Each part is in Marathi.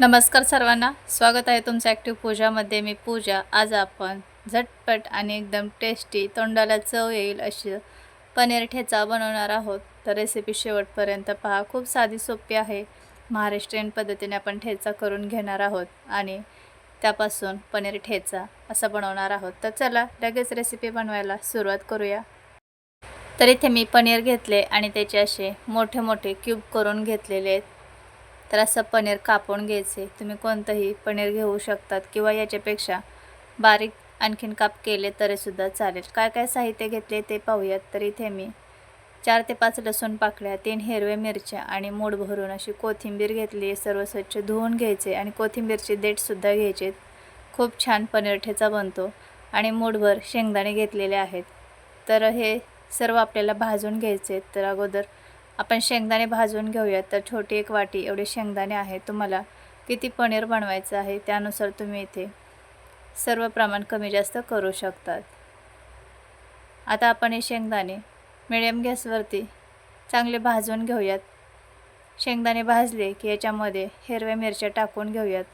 नमस्कार सर्वांना. स्वागत आहे तुमचं ॲक्टिव्ह पूजामध्ये मी पूजा. आज आपण झटपट आणि एकदम टेस्टी तोंडाला चव येईल अशी पनीर ठेचा बनवणार आहोत. तर रेसिपी शेवटपर्यंत पहा. खूप साधी सोपी आहे. महाराष्ट्रीयन पद्धतीने आपण ठेचा करून घेणार आहोत आणि त्यापासून पनीर ठेचा असा बनवणार आहोत. तर चला लगेच रेसिपी बनवायला सुरुवात करूया. तर इथे मी पनीर घेतले आणि त्याचे असे मोठे मोठे क्यूब करून घेतलेले आहेत. तर असं पनीर कापून घ्यायचे. तुम्ही कोणतंही पनीर घेऊ शकतात किंवा याच्यापेक्षा बारीक आणखीन काप केले तरीसुद्धा चालेल. काय काय साहित्य घेतले ते पाहूयात. तर इथे मी चार ते पाच लसूण पाकळ्या तीन हिरव्या मिरच्या आणि मूठ भरून अशी कोथिंबीर घेतली. सर्व स्वच्छ धुवून घ्यायचे आणि कोथिंबीरचे देठसुद्धा घ्यायचे. खूप छान पनीर ठेचा बनतो आणि मूठभर शेंगदाणे घेतलेले आहेत. तर हे सर्व आपल्याला भाजून घ्यायचे. आहेत. तर अगोदर आपण शेंगदाणे भाजून घेऊयात. तर छोटी एक वाटी एवढे शेंगदाणे आहे तुम्हाला. किती पनीर बनवायचं आहे त्यानुसार तुम्ही इथे सर्व प्रमाण कमी जास्त करू शकतात. आता आपण हे शेंगदाणे मिडियम गॅसवरती चांगले भाजून घेऊयात. शेंगदाणे भाजले की याच्यामध्ये हिरव्या मिरच्या टाकून घेऊयात.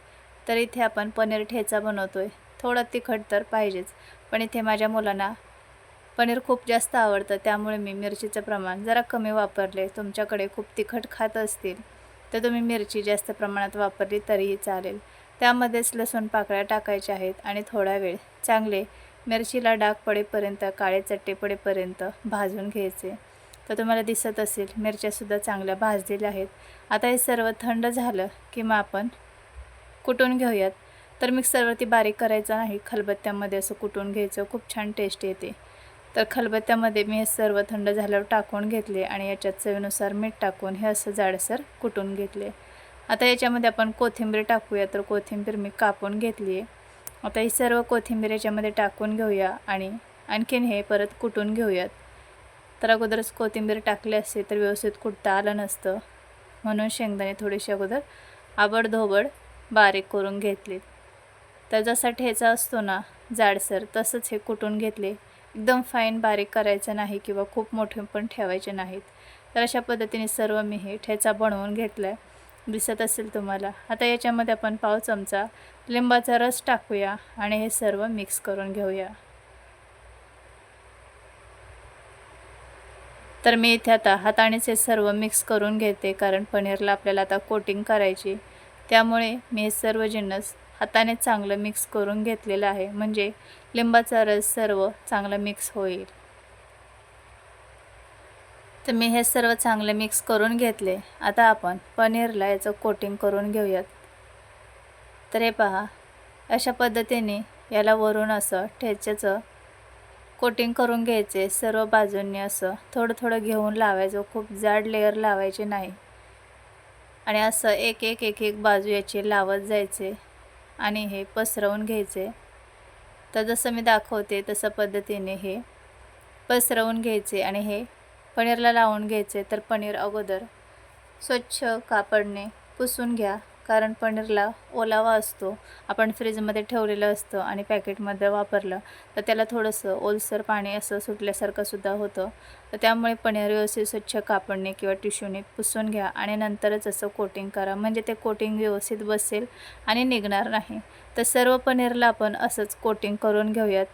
तर इथे आपण पनीर ठेचा बनवतो आहे थोडं तिखट तर पाहिजेच. पण इथे माझ्या मुलांना पनीर खूप जास्त आवडतं त्यामुळे मी मिरचीचं प्रमाण जरा कमी वापरले. तुमच्याकडे खूप तिखट खात असतील तर तुम्ही मिरची जास्त प्रमाणात वापरली तरीही चालेल. त्यामध्येच लसूण पाकळ्या टाकायच्या आहेत आणि थोडा वेळ चांगले मिरचीला डाग पडेपर्यंत काळे चट्टे पडेपर्यंत भाजून घ्यायचे. तर तुम्हाला दिसत असेल मिरच्यासुद्धा चांगल्या भाजलेल्या आहेत. आता हे सर्व थंड झालं की मग आपण कुटून घेऊयात. तर मिक्सरवरती बारीक करायचं नाही खलबत्त्यामध्ये असं कुटून घ्यायचं. खूप छान टेस्ट येते. तर खलबत्त्यामध्ये मी हे सर्व थंड झाल्यावर टाकून घेतले आणि याच्यात चवीनुसार मीठ टाकून हे असं जाडसर कुटून घेतले. आता याच्यामध्ये आपण कोथिंबीर टाकूया तर कोथिंबीर मी कापून घेतली आहे. आता ही सर्व कोथिंबीर याच्यामध्ये टाकून घेऊया आणि आणखीन हे परत कुटून घेऊयात. तर अगोदरच कोथिंबीर टाकली असते तर व्यवस्थित कुटता आलं नसतं. म्हणून शेंगदाणे थोडेसे अगोदर आबडधोबड बारीक करून घेतले तर जसा ठेचा असतो ना जाडसर तसंच हे कुटून घेतले. एकदम फाईन बारीक करायचं नाही किंवा खूप मोठे पण ठेवायचे नाहीत. तर अशा पद्धतीने सर्व मी हे ठेचा बनवून घेतला आहे दिसत असेल तुम्हाला. आता याच्यामध्ये आपण पाव चमचा लिंबाचा रस टाकूया आणि हे सर्व मिक्स करून घेऊया. तर मी इथे आता हातानेच हे सर्व मिक्स करून घेते कारण पनीरला आपल्याला आता कोटिंग करायची. त्यामुळे मी हे सर्व जिन्नस हाताने चांगलं मिक्स करून घेतलेलं आहे. म्हणजे लिंबाचा रस सर्व चांगलं मिक्स होईल. तर मी हे सर्व चांगले मिक्स करून घेतले. आता आपण पनीरला याचं कोटिंग करून घेऊयात. तर हे पहा अशा पद्धतीने याला वरून असं ठेच्याचं कोटिंग करून घ्यायचे. सर्व बाजूंनी असं थोडं थोडं घेऊन लावायचं. खूप जाड लेअर लावायचे नाही. आणि असं एक एक एक एक बाजू याची लावत जायचे आणि हे पसरवून घ्यायचे. तर जसं मी दाखवते तसं पद्धतीने हे पसरवून घ्यायचे आणि हे पनीरला लावून घ्यायचे. तर पनीर अगोदर स्वच्छ कापडने पुसून घ्या. कारण पनीरला ओलावा असतो. आपण फ्रीजमध्ये ठेवलेलं असतं आणि पॅकेटमध्ये वापरलं तर त्याला थोडंसं ओलसर पाणी असं सुटल्यासारखं सुद्धा होतं. तर त्यामुळे पनीर व्यवस्थित स्वच्छ कापडने किंवा टिश्यूने पुसून घ्या आणि नंतरच असं कोटिंग करा. म्हणजे ते कोटिंग व्यवस्थित बसेल आणि निघणार नाही. तर सर्व पनीरला आपण असंच कोटिंग करून घेऊयात.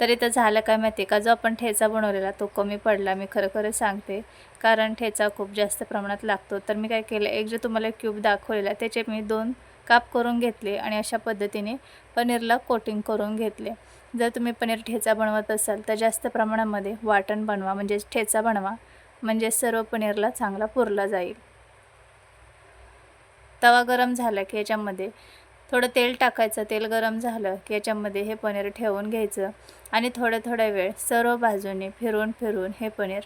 तर इथं झालं काय माहिती का? जो आपण ठेचा बनवलेला तो कमी पडला मी खरं खरं सांगते. कारण ठेचा खूप जास्त प्रमाणात लागतो. तर मी काय केलं एक जे तुम्हाला क्यूब दाखवलेला त्याचे मी दोन काप करून घेतले आणि अशा पद्धतीने पनीरला कोटिंग करून घेतले. जर तुम्ही पनीर ठेचा बनवत असाल तर जास्त प्रमाणामध्ये वाटण बनवा म्हणजे ठेचा बनवा म्हणजे सर्व पनीरला चांगला पुरला जाईल. तवा गरम झाला की याच्यामध्ये थोडं तेल टाकायचं तेल गरम झालं की याच्यामध्ये हे पनीर ठेवून घ्यायचं. आणि थोड्या थोड्या वेळ सर्व बाजूने फिरून फिरून हे पनीर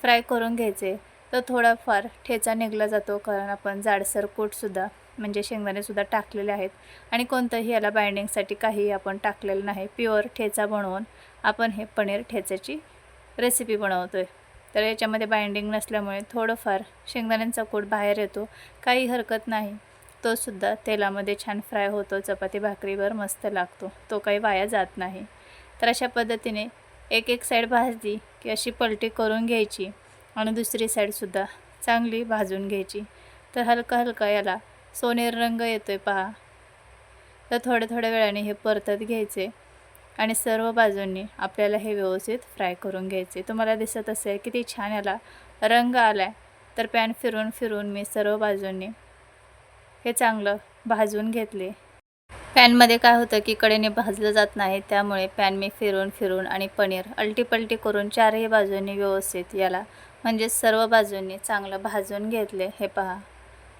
फ्राय करून घ्यायचे. तर थोडाफार ठेचा निघला जातो कारण आपण जाडसर कूटसुद्धा म्हणजे शेंगदाणेसुद्धा टाकलेले आहेत. आणि कोणतंही याला बाइंडिंगसाठी काही आपण टाकलेलं नाही. प्युअर ठेचा बनवून आपण हे पनीर ठेचाची रेसिपी बनवतो आहे तर याच्यामध्ये बाइंडिंग नसल्यामुळे थोडंफार शेंगदाण्यांचा कूट बाहेर येतो. काही हरकत नाही. तोसुद्धा तेलामध्ये छान फ्राय होतो चपाती भाकरीवर मस्त लागतो. तो काही वाया जात नाही. तर अशा पद्धतीने एक एक साईड भाजली की अशी पलटी करून घ्यायची आणि दुसरी साईडसुद्धा चांगली भाजून घ्यायची. तर हलका हलका याला सोनेर रंग येतो आहे पहा. तर थोड्या थोड्या वेळाने हे परतत घ्यायचे आणि सर्व बाजूंनी आपल्याला हे व्यवस्थित फ्राय करून घ्यायचे. तुम्हाला दिसत असेल किती छान याला रंग आला आहे तर पॅन फिरून फिरून मी सर्व बाजूंनी हे चांगलं भाजून घेतले. पॅनमध्ये काय होतं की कडेने भाजलं जात नाही त्यामुळे पॅन मी फिरून फिरून आणि पनीर अलटीपलटी करून चारही बाजूंनी व्यवस्थित याला म्हणजे सर्व बाजूंनी चांगलं भाजून घेतले. हे पहा.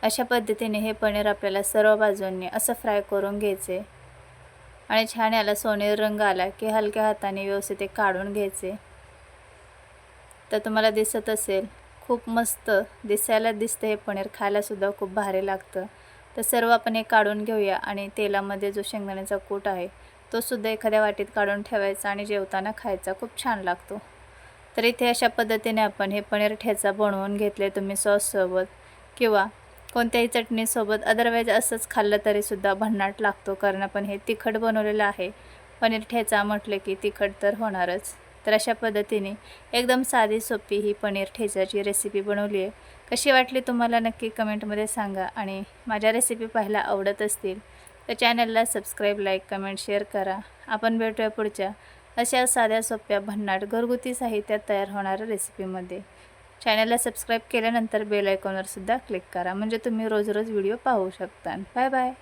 अशा पद्धतीने हे पनीर आपल्याला सर्व बाजूंनी असं फ्राय करून घ्यायचे. आणि छान याला सोनेरी रंग आला की हलक्या हाताने व्यवस्थित ते काढून घ्यायचे. तर तुम्हाला दिसत असेल खूप मस्त दिसायला दिसतं हे पनीर खायलासुद्धा खूप भारी लागतं. तर सर्व आपण हे काढून घेऊया आणि तेलामध्ये जो शेंगदाण्याचा कूट आहे तो सुद्धा एखाद्या वाटीत काढून ठेवायचा आणि जेवताना खायचा. खूप छान लागतो. तर इथे अशा पद्धतीने आपण हे पनीर ठेचा बनवून घेतले तुम्ही सॉससोबत किंवा कोणत्याही चटणीसोबत. अदरवाईज असंच खाल्लं तरीसुद्धा भन्नाट लागतो कारण आपण हे तिखट बनवलेलं आहे. पनीर ठेचा म्हटलं की तिखट तर होणारच. तर अशा पद्धतीने एकदम साधी सोपी ही पनीर ठेचाची रेसिपी बनवली आहे. कशी वाटली तुम्हाला नक्की कमेंटमध्ये सांगा आणि माझ्या रेसिपी पाहायला आवडत असतील तर चॅनलला सबस्क्राईब लाईक कमेंट शेअर करा. आपण भेटूया पुढच्या अशा साध्या सोप्या भन्नाट घरगुती साहित्यात तयार होणाऱ्या रेसिपीमध्ये चॅनलला सबस्क्राईब केल्यानंतर बेल आयकॉनवर सुद्धा क्लिक करा म्हणजे तुम्ही रोज रोज व्हिडिओ पाहू शकता. Bye bye